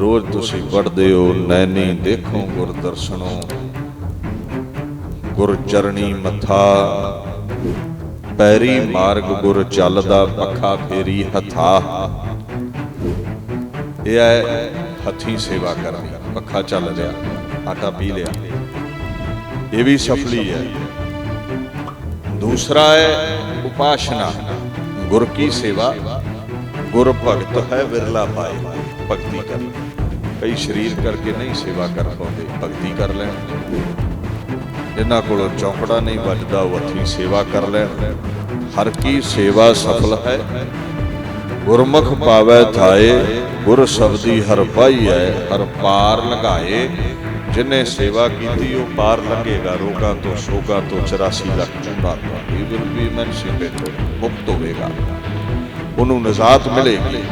ਰੋਜ਼ ਤੁਸੀਂ ਪੜ੍ਹਦੇ ਹੋ, ਨੈਣੀ ਦੇਖੋ ਗੁਰ ਦਰਸ਼ਨੋ ਗੁਰ ਚਰਣੀ ਮੱਥਾ, ਪੈਰੀ ਮਾਰਗ ਗੁਰ ਚੱਲਦਾ ਪੱਖਾ ਫੇਰੀ ਹੱਥਾ। ਇਹ ਹੈ ਹੱਥੀ ਸੇਵਾ ਕਰਨੀ, ਪੱਖਾ ਚੱਲ ਰਿਹਾ, ਆਟਾ ਪੀ ਲਿਆ। ਇਹ ਵੀ ਸਫਲੀ ਹੈ। ਦੂਸਰਾ ਹੈ ਉਪਾਸ਼ਨਾ, ਗੁਰ ਕੀ ਸੇਵਾ ਗੁਰ ਭਗਤ ਹੈ ਵਿਰਲਾ ਪਾਏ, ਭਗਤੀ ਕਰ ਕਈ ਸਰੀਰ ਕਰਕੇ ਨਹੀਂ ਸੇਵਾ ਕਰ ਪਾਉਂਦੇ, ਭਗਤੀ ਕਰ ਲੈਣ। ਜਿਨ੍ਹਾਂ ਕੋਲੋਂ ਚੌਂਕੜਾ ਨਹੀਂ ਵੱਜਦਾ, ਉਹ ਹੱਥੀਂ ਸੇਵਾ ਕਰ ਲੈਣ। ਹਰ ਕੀ ਸੇਵਾ ਸਫਲ ਹੈ, ਗੁਰਮੁਖ ਪਾਵੈ ਥਾਏ ਗੁਰ ਸ਼ਬਦੀ ਹਰ ਪਾਈਐ, ਹਰ ਪਾਰ ਲੰਘਾਏ ਜਿਨੇ ਸੇਵਾ ਕੀਤੀ, ਉਹ ਪਾਰ ਲੰਘੇਗਾ ਰੋਗਾਂ ਤੋਂ ਸ਼ੋਕਾਂ ਤੋਂ 84 ਲੱਖ ਚੁੰਨਾ ਤੋਂ ਹੀ ਵਿਲ ਬੀ ਮੈਨਸ਼ਿਪਡ ਮੁਕਤ ਹੋਵੇਗਾ। ਉਹਨੂੰ ਨਜ਼ਾਤ ਮਿਲੇਗੀ